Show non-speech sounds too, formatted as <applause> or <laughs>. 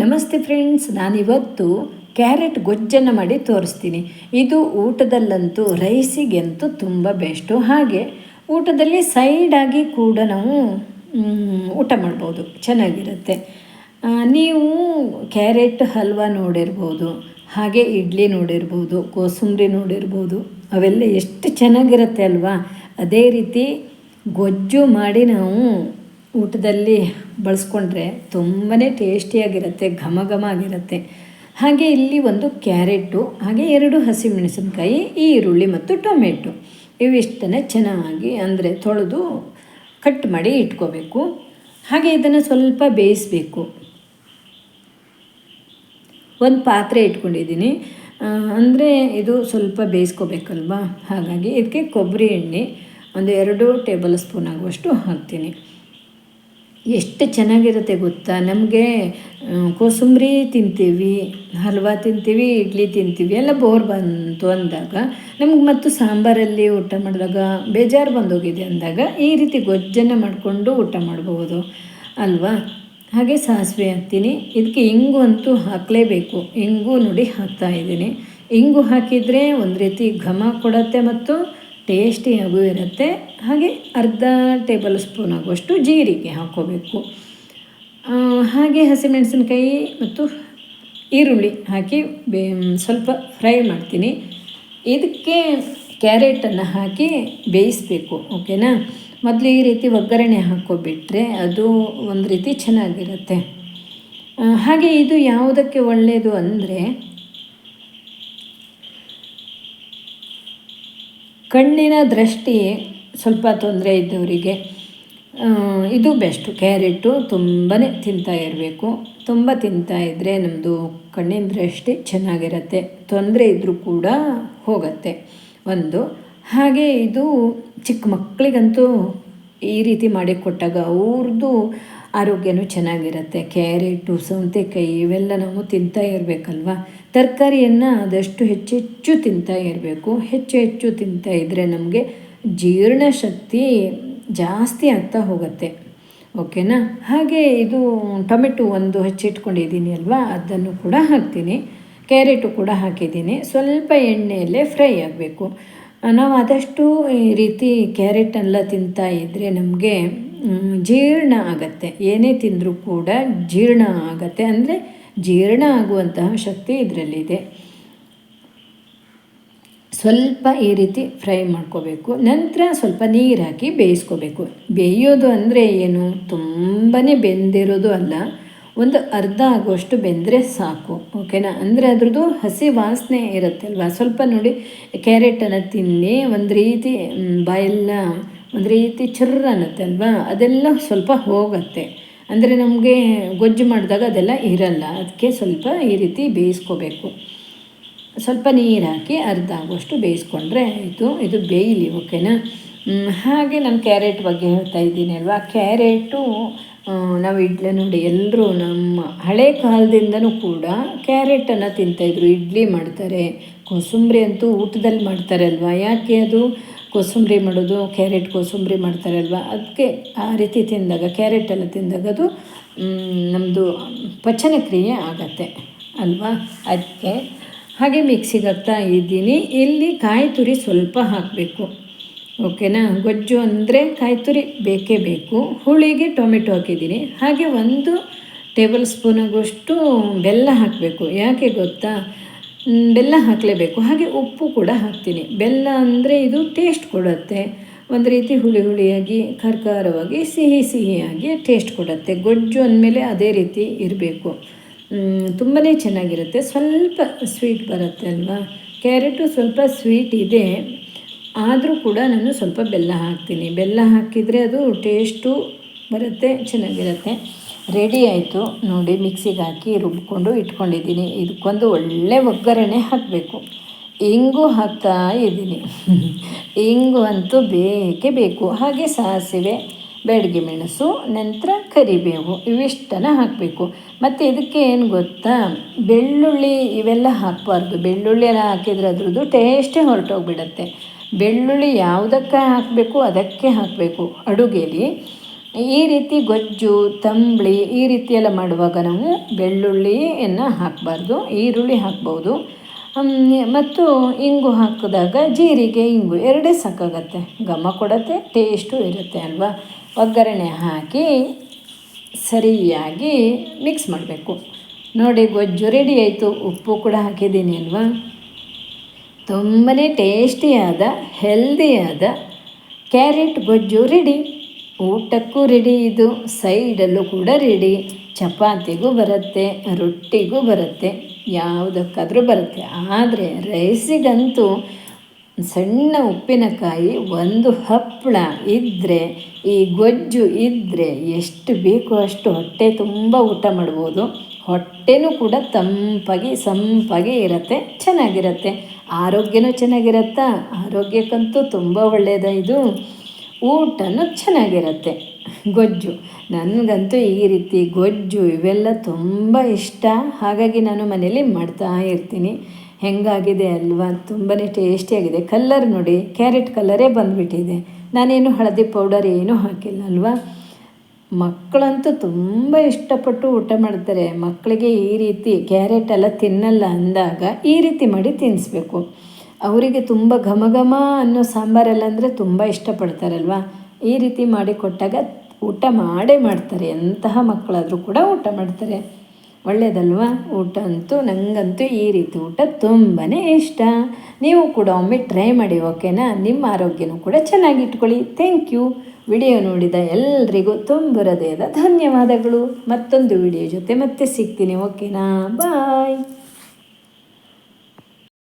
ನಮಸ್ತೆ ಫ್ರೆಂಡ್ಸ್, ನಾನಿವತ್ತು ಕ್ಯಾರೆಟ್ ಗೊಜ್ಜನ್ನು ಮಾಡಿ ತೋರಿಸ್ತೀನಿ. ಇದು ಊಟದಲ್ಲಂತೂ ರೈಸಿಗೆಂತೂ ತುಂಬ ಬೆಸ್ಟು ಹಾಗೆ ಊಟದಲ್ಲಿ ಸೈಡಾಗಿ ಕೂಡ ನಾವು ಊಟ ಮಾಡ್ಬೋದು. ಚೆನ್ನಾಗಿರುತ್ತೆ. ನೀವು ಕ್ಯಾರೆಟ್ ಹಲ್ವಾ ನೋಡಿರ್ಬೋದು, ಹಾಗೆ ಇಡ್ಲಿ ನೋಡಿರ್ಬೋದು, ಕೋಸಂಬರಿ ನೋಡಿರ್ಬೋದು, ಅವೆಲ್ಲ ಎಷ್ಟು ಚೆನ್ನಾಗಿರುತ್ತೆ ಅಲ್ವಾ? ಅದೇ ರೀತಿ ಗೊಜ್ಜು ಮಾಡಿ ನಾವು ಊಟದಲ್ಲಿ ಬಳಸ್ಕೊಂಡ್ರೆ ತುಂಬಾ ಟೇಸ್ಟಿಯಾಗಿರುತ್ತೆ ಘಮ ಘಮ ಆಗಿರುತ್ತೆ ಹಾಗೆ ಇಲ್ಲಿ ಒಂದು ಕ್ಯಾರೆಟು, ಹಾಗೆ ಎರಡು ಹಸಿಮೆಣಸಿನ್ಕಾಯಿ, ಈರುಳ್ಳಿ ಮತ್ತು ಟೊಮೆಟೊ. ಇವಿಷ್ಟನ್ನೇ ಚೆನ್ನಾಗಿ ಅಂದರೆ ತೊಳೆದು ಕಟ್ ಮಾಡಿ ಇಟ್ಕೋಬೇಕು. ಹಾಗೆ ಇದನ್ನು ಸ್ವಲ್ಪ ಬೇಯಿಸಬೇಕು. ಒಂದು ಪಾತ್ರೆ ಇಟ್ಕೊಂಡಿದ್ದೀನಿ. ಅಂದರೆ ಇದು ಸ್ವಲ್ಪ ಬೇಯಿಸ್ಕೋಬೇಕಲ್ವಾ? ಹಾಗಾಗಿ ಇದಕ್ಕೆ ಕೊಬ್ಬರಿ ಎಣ್ಣೆ, ಒಂದು ಎರಡು ಟೇಬಲ್ ಸ್ಪೂನ್ ಆಗುವಷ್ಟು ಹಾಕ್ತೀನಿ. ಎಷ್ಟು ಚೆನ್ನಾಗಿರುತ್ತೆ ಗೊತ್ತಾ? ನಮಗೆ ಕೋಸಂಬರಿ ತಿಂತೀವಿ, ಹಲ್ವಾ ತಿಂತೀವಿ, ಇಡ್ಲಿ ತಿಂತೀವಿ, ಎಲ್ಲ ಬೋರ್ ಬಂತು ಅಂದಾಗ, ನಮ್ಗೆ ಮತ್ತು ಸಾಂಬಾರಲ್ಲಿ ಊಟ ಮಾಡಿದಾಗ ಬೇಜಾರು ಬಂದೋಗಿದೆ ಅಂದಾಗ ಈ ರೀತಿ ಗೊಜ್ಜನ್ನು ಮಾಡಿಕೊಂಡು ಊಟ ಮಾಡಬಹುದು ಅಲ್ವಾ? ಹಾಗೆ ಸಾಸಿವೆ ಹಾಕ್ತೀನಿ. ಇದಕ್ಕೆ ಇಂಗು ಅಂತೂ ಹಾಕಲೇಬೇಕು. ಇಂಗು ನೋಡಿ ಹಾಕ್ತಾ ಇದ್ದೀನಿ. ಇಂಗು ಹಾಕಿದರೆ ಒಂದು ರೀತಿ ಘಮ ಕೊಡುತ್ತೆ ಮತ್ತು ಟೇಸ್ಟಿಯಾಗೂ ಇರುತ್ತೆ. ಹಾಗೆ ಅರ್ಧ ಟೇಬಲ್ ಸ್ಪೂನ್ ಆಗುವಷ್ಟು ಜೀರಿಗೆ ಹಾಕ್ಕೋಬೇಕು. ಹಾಗೆ ಹಸಿಮೆಣಸಿನಕಾಯಿ ಮತ್ತು ಈರುಳ್ಳಿ ಹಾಕಿ ಬೇ, ಸ್ವಲ್ಪ ಫ್ರೈ ಮಾಡ್ತೀನಿ. ಇದಕ್ಕೆ ಕ್ಯಾರೆಟನ್ನು ಹಾಕಿ ಬೇಯಿಸಬೇಕು, ಓಕೆನಾ? ಮೊದಲು ಈ ರೀತಿ ಒಗ್ಗರಣೆ ಹಾಕ್ಕೊಬಿಟ್ರೆ ಅದು ಒಂದು ರೀತಿ ಚೆನ್ನಾಗಿರುತ್ತೆ. ಹಾಗೆ ಇದು ಯಾವುದಕ್ಕೆ ಒಳ್ಳೆಯದು ಅಂದರೆ ಕಣ್ಣಿನ ದೃಷ್ಟಿ ಸ್ವಲ್ಪ ತೊಂದರೆ ಇದ್ದವರಿಗೆ ಇದು ಬೆಸ್ಟು. ಕ್ಯಾರೆಟು ತುಂಬಾ ತಿಂತಾ ಇರಬೇಕು. ತುಂಬ ತಿಂತಾ ಇದ್ದರೆ ನಮ್ಮದು ಕಣ್ಣಿನ ದೃಷ್ಟಿ ಚೆನ್ನಾಗಿರುತ್ತೆ. ತೊಂದರೆ ಇದ್ದರೂ ಕೂಡ ಹೋಗುತ್ತೆ ಒಂದು. ಹಾಗೆ ಇದು ಚಿಕ್ಕ ಮಕ್ಕಳಿಗಂತೂ ಈ ರೀತಿ ಮಾಡಿ ಕೊಟ್ಟಾಗ ಅವ್ರದ್ದು ಆರೋಗ್ಯನೂ ಚೆನ್ನಾಗಿರುತ್ತೆ. ಕ್ಯಾರೆಟು ಸೌತೆಕಾಯಿ ಇವೆಲ್ಲ ನಾವು ತಿಂತಾ ಇರಬೇಕಲ್ವ? ತರಕಾರಿಯನ್ನು ಆದಷ್ಟು ಹೆಚ್ಚೆಚ್ಚು ಹೆಚ್ಚು ತಿಂತಾ ಇರಬೇಕು. ಹೆಚ್ಚು ಹೆಚ್ಚು ತಿಂತಾ ಇದ್ದರೆ ನಮಗೆ ಜೀರ್ಣಶಕ್ತಿ ಜಾಸ್ತಿ ಆಗ್ತಾ ಹೋಗುತ್ತೆ. ಓಕೆನಾ? ಹಾಗೆ ಇದು ಟೊಮೆಟೊ ಒಂದು ಹೆಚ್ಚಿಟ್ಕೊಂಡಿದ್ದೀನಿ ಅಲ್ವಾ? ಅದನ್ನು ಕೂಡ ಹಾಕ್ತೀನಿ. ಕ್ಯಾರೆಟು ಕೂಡ ಹಾಕಿದ್ದೀನಿ. ಸ್ವಲ್ಪ ಎಣ್ಣೆಯಲ್ಲೇ ಫ್ರೈ ಆಗಬೇಕು. ನಾವು ಆದಷ್ಟು ಈ ರೀತಿ ಕ್ಯಾರೆಟೆಲ್ಲ ತಿಂತಾ ಇದ್ದರೆ ನಮಗೆ ಜೀರ್ಣ ಆಗತ್ತೆ. ಏನೇ ತಿಂದರೂ ಕೂಡ ಜೀರ್ಣ ಆಗತ್ತೆ ಅಂದರೆ ಜೀರ್ಣ ಆಗುವಂತಹ ಶಕ್ತಿ ಇದರಲ್ಲಿದೆ. ಸ್ವಲ್ಪ ಈ ರೀತಿ ಫ್ರೈ ಮಾಡ್ಕೋಬೇಕು. ನಂತರ ಸ್ವಲ್ಪ ನೀರು ಹಾಕಿ ಬೇಯಿಸ್ಕೋಬೇಕು. ಬೇಯೋದು ಅಂದರೆ ಏನು? ತುಂಬಾ ಬೆಂದಿರೋದು ಅಲ್ಲ. ಒಂದು ಅರ್ಧ ಆಗುವಷ್ಟು ಬೆಂದರೆ ಸಾಕು. ಓಕೆನಾ? ಅಂದರೆ ಅದ್ರದ್ದು ಹಸಿ ವಾಸನೆ ಇರುತ್ತೆ ಅಲ್ವಾ? ಸ್ವಲ್ಪ ನೋಡಿ ಕ್ಯಾರೆಟನ್ನು ತಿನ್ನಿ, ಒಂದು ರೀತಿ ಬಾಯೆಲ್ಲ ಒಂದು ರೀತಿ ಚುರ್ರ ಅನ್ನತ್ತೆ ಅಲ್ವಾ ಅದೆಲ್ಲ ಸ್ವಲ್ಪ ಹೋಗುತ್ತೆ. ಅಂದರೆ ನಮಗೆ ಗೊಜ್ಜು ಮಾಡಿದಾಗ ಅದೆಲ್ಲ ಇರಲ್ಲ. ಅದಕ್ಕೆ ಸ್ವಲ್ಪ ಈ ರೀತಿ ಬೇಯಿಸ್ಕೋಬೇಕು. ಸ್ವಲ್ಪ ನೀರು ಹಾಕಿ ಅರ್ಧ ಆಗುವಷ್ಟು ಬೇಯಿಸ್ಕೊಂಡ್ರೆ ಆಯಿತು. ಇದು ಬೇಯಲಿ ಓಕೆನಾ ಹಾಗೆ ನಾನು ಕ್ಯಾರೆಟ್ ಬಗ್ಗೆ ಹೇಳ್ತಾ ಇದ್ದೀನಿ ಅಲ್ವಾ ಕ್ಯಾರೆಟು ನಾವು ಇಡ್ಲಿ ನೋಡಿ ಎಲ್ಲರೂ ನಮ್ಮ ಹಳೆ ಕಾಲದಿಂದನೂ ಕೂಡ ಕ್ಯಾರೆಟನ್ನು ತಿಂತಾಯಿದ್ರು ಇಡ್ಲಿ ಮಾಡ್ತಾರೆ. ಕೋಸಂಬರಿ ಅಂತೂ ಊಟದಲ್ಲಿ ಮಾಡ್ತಾರೆ ಅಲ್ವಾ ಯಾಕೆ ಅದು? ಕೋಸಂಬರಿ ಮಾಡೋದು, ಕ್ಯಾರೆಟ್ ಕೋಸಂಬರಿ ಮಾಡ್ತಾರೆ ಅಲ್ವಾ? ಅದಕ್ಕೆ ಆ ರೀತಿ ತಿಂದಾಗ ಕ್ಯಾರೆಟೆಲ್ಲ ತಿಂದಾಗ ಅದು ನಮ್ಮದು ಪಚನ ಕ್ರಿಯೆ ಆಗತ್ತೆ ಅಲ್ವಾ? ಅದಕ್ಕೆ ಹಾಗೆ ಮಿಕ್ಸಿಗೆ ಹಾಕ್ತಾ ಇದ್ದೀನಿ. ಇಲ್ಲಿ ಕಾಯಿ ತುರಿ ಸ್ವಲ್ಪ ಹಾಕಬೇಕು. ಓಕೆನಾ ಗೊಜ್ಜು ಅಂದರೆ ಕಾಯಿ ತುರಿ ಬೇಕೇ ಬೇಕು. ಹುಳಿಗೆ ಟೊಮೆಟೊ ಹಾಕಿದ್ದೀನಿ. ಹಾಗೆ ಒಂದು ಟೇಬಲ್ ಸ್ಪೂನ್ ಆಗುವಷ್ಟು ಬೆಲ್ಲ ಹಾಕಬೇಕು. ಯಾಕೆ ಗೊತ್ತಾ? ಬೆಲ್ಲ ಹಾಕಲೇಬೇಕು. ಹಾಗೆ ಉಪ್ಪು ಕೂಡ ಹಾಕ್ತೀನಿ. ಬೆಲ್ಲ ಅಂದರೆ ಇದು ಟೇಸ್ಟ್ ಕೊಡುತ್ತೆ. ಒಂದು ರೀತಿ ಹುಳಿ ಹುಳಿಯಾಗಿ ಖರ್ಕಾರವಾಗಿ ಸಿಹಿ ಸಿಹಿಯಾಗಿ ಟೇಸ್ಟ್ ಕೊಡುತ್ತೆ. ಗೊಜ್ಜು ಅಂದಮೇಲೆ ಅದೇ ರೀತಿ ಇರಬೇಕು. ತುಂಬಾ ಚೆನ್ನಾಗಿರುತ್ತೆ. ಸ್ವಲ್ಪ ಸ್ವೀಟ್ ಬರುತ್ತೆ ಅಲ್ವಾ? ಕ್ಯಾರೆಟು ಸ್ವಲ್ಪ ಸ್ವೀಟ್ ಇದೆ. ಆದರೂ ಕೂಡ ನಾನು ಸ್ವಲ್ಪ ಬೆಲ್ಲ ಹಾಕ್ತೀನಿ. ಬೆಲ್ಲ ಹಾಕಿದರೆ ಅದು ಟೇಸ್ಟು ಬರುತ್ತೆ, ಚೆನ್ನಾಗಿರುತ್ತೆ. ರೆಡಿ ಆಯಿತು. ನೋಡಿ ಮಿಕ್ಸಿಗೆ ಹಾಕಿ ರುಬ್ಕೊಂಡು ಇಟ್ಕೊಂಡಿದ್ದೀನಿ. ಇದಕ್ಕೊಂದು ಒಳ್ಳೆ ಒಗ್ಗರಣೆ ಹಾಕಬೇಕು. ಇಂಗು ಹಾಕ್ತಾ ಇದ್ದೀನಿ. <laughs> ಇಂಗು ಅಂತೂ ಬೇಕೇ ಬೇಕು. ಹಾಗೆ ಸಾಸಿವೆ ಬೇಡಿಗೆ ಮೆಣಸು, ನಂತರ ಕರಿಬೇವು, ಇವಿಷ್ಟನ್ನು ಹಾಕಬೇಕು. ಮತ್ತು ಇದಕ್ಕೆ ಏನು ಗೊತ್ತಾ? ಬೆಳ್ಳುಳ್ಳಿ ಇವೆಲ್ಲ ಹಾಕಬಾರ್ದು. ಬೆಳ್ಳುಳ್ಳಿ ಎಲ್ಲ ಹಾಕಿದರೆ ಅದ್ರದ್ದು ಟೇಸ್ಟೇ ಹೊರಟೋಗ್ಬಿಡತ್ತೆ. ಬೆಳ್ಳುಳ್ಳಿ ಯಾವುದಕ್ಕೆ ಹಾಕಬೇಕು, ಅದಕ್ಕೆ ಹಾಕಬೇಕು. ಅಡುಗೆಯಲ್ಲಿ ಈ ರೀತಿ ಗೊಜ್ಜು, ತಂಬಳಿ ಈ ರೀತಿ ಎಲ್ಲ ಮಾಡುವಾಗ ನಾವು ಬೆಳ್ಳುಳ್ಳಿಯನ್ನು ಹಾಕಬಾರ್ದು, ಈರುಳ್ಳಿ ಹಾಕ್ಬೋದು. ಮತ್ತು ಇಂಗು ಹಾಕಿದಾಗ ಜೀರಿಗೆ, ಇಂಗು ಎರಡೇ ಸಾಕಾಗತ್ತೆ. ಘಮ ಕೊಡತ್ತೆ ಟೇಸ್ಟು ಇರುತ್ತೆ ಅಲ್ವಾ? ಒಗ್ಗರಣೆ ಹಾಕಿ ಸರಿಯಾಗಿ ಮಿಕ್ಸ್ ಮಾಡಬೇಕು. ನೋಡಿ ಗೊಜ್ಜು ರೆಡಿ ಆಯಿತು. ಉಪ್ಪು ಕೂಡ ಹಾಕಿದ್ದೀನಿ ಅಲ್ವಾ? ತುಂಬನೇ ಟೇಸ್ಟಿಯಾದ ಹೆಲ್ದಿಯಾದ ಕ್ಯಾರೆಟ್ ಗೊಜ್ಜು ರೆಡಿ ಊಟಕ್ಕೂ ರೆಡಿ ಇದು ಸೈಡಲ್ಲೂ ಕೂಡ ರೆಡಿ ಚಪಾತಿಗೂ ಬರುತ್ತೆ, ರೊಟ್ಟಿಗೂ ಬರುತ್ತೆ, ಯಾವುದಕ್ಕಾದರೂ ಬರುತ್ತೆ. ಆದರೆ ರೈಸಿಗಂತೂ ಸಣ್ಣ ಉಪ್ಪಿನಕಾಯಿ ಒಂದು ಹಪ್ಪಳ ಇದ್ದರೆ ಈ ಗೊಜ್ಜು ಇದ್ದರೆ ಎಷ್ಟು ಬೇಕೋ ಅಷ್ಟು ಹೊಟ್ಟೆ ತುಂಬ ಊಟ ಮಾಡ್ಬೋದು. ಹೊಟ್ಟೆನೂ ಕೂಡ ತಂಪಾಗಿ, ಸಂಪಾಗಿ ಇರುತ್ತೆ, ಚೆನ್ನಾಗಿರುತ್ತೆ. ಆರೋಗ್ಯನೂ ಚೆನ್ನಾಗಿರುತ್ತಾ? ಆರೋಗ್ಯಕ್ಕಂತೂ ತುಂಬ ಒಳ್ಳೆಯದ ಇದು? ಊಟನೂ ಚೆನ್ನಾಗಿರುತ್ತೆ. ಗೊಜ್ಜು. ನನಗಂತೂ ಈ ರೀತಿ ಗೊಜ್ಜು ಇವೆಲ್ಲ ತುಂಬ ಇಷ್ಟ. ಹಾಗಾಗಿ ನಾನು ಮನೇಲಿ ಮಾಡ್ತಾ ಇರ್ತೀನಿ. ಹೆಂಗಾಗಿದೆ ಅಲ್ವಾ? ತುಂಬಾ ಟೇಸ್ಟಿಯಾಗಿದೆ. ಕಲ್ಲರ್ ನೋಡಿ, ಕ್ಯಾರೆಟ್ ಕಲ್ಲರೇ ಬಂದುಬಿಟ್ಟಿದೆ. ನಾನೇನು ಹಳದಿ ಪೌಡರ್ ಏನೂ ಹಾಕಿಲ್ಲ ಅಲ್ವಾ? ಮಕ್ಕಳಂತೂ ತುಂಬ ಇಷ್ಟಪಟ್ಟು ಊಟ ಮಾಡ್ತಾರೆ. ಮಕ್ಕಳಿಗೆ ಈ ರೀತಿ ಕ್ಯಾರೆಟ್ ಎಲ್ಲ ತಿನ್ನಲ್ಲ ಅಂದಾಗ ಈ ರೀತಿ ಮಾಡಿ ತಿನ್ನಿಸ್ಬೇಕು. ಅವರಿಗೆ ತುಂಬ ಘಮ ಘಮ ಅನ್ನೋ ಸಾಂಬಾರೆಲ್ಲ ಅಂದರೆ ತುಂಬ ಇಷ್ಟಪಡ್ತಾರಲ್ವ? ಈ ರೀತಿ ಮಾಡಿ ಕೊಟ್ಟಾಗ ಊಟ ಮಾಡೇ ಮಾಡ್ತಾರೆ. ಎಂತಹ ಮಕ್ಕಳಾದರೂ ಕೂಡ ಊಟ ಮಾಡ್ತಾರೆ. ಒಳ್ಳೆಯದಲ್ವಾ ಊಟ ಅಂತೂ ನನಗಂತೂ ಈ ರೀತಿ ಊಟ ತುಂಬಾ ಇಷ್ಟ. ನೀವು ಕೂಡ ಒಮ್ಮೆ ಟ್ರೈ ಮಾಡಿ, ಓಕೆನಾ? ನಿಮ್ಮ ಆರೋಗ್ಯನೂ ಕೂಡ ಚೆನ್ನಾಗಿ ಇಟ್ಕೊಳ್ಳಿ. Thank you. ವಿಡಿಯೋ ನೋಡಿದ ಎಲ್ರಿಗೂ ತುಂಬ ಹೃದಯದ ಧನ್ಯವಾದಗಳು. ಮತ್ತೊಂದು ವಿಡಿಯೋ ಜೊತೆ ಮತ್ತೆ ಸಿಗ್ತೀನಿ, ಓಕೆನಾ? ಬಾಯ್.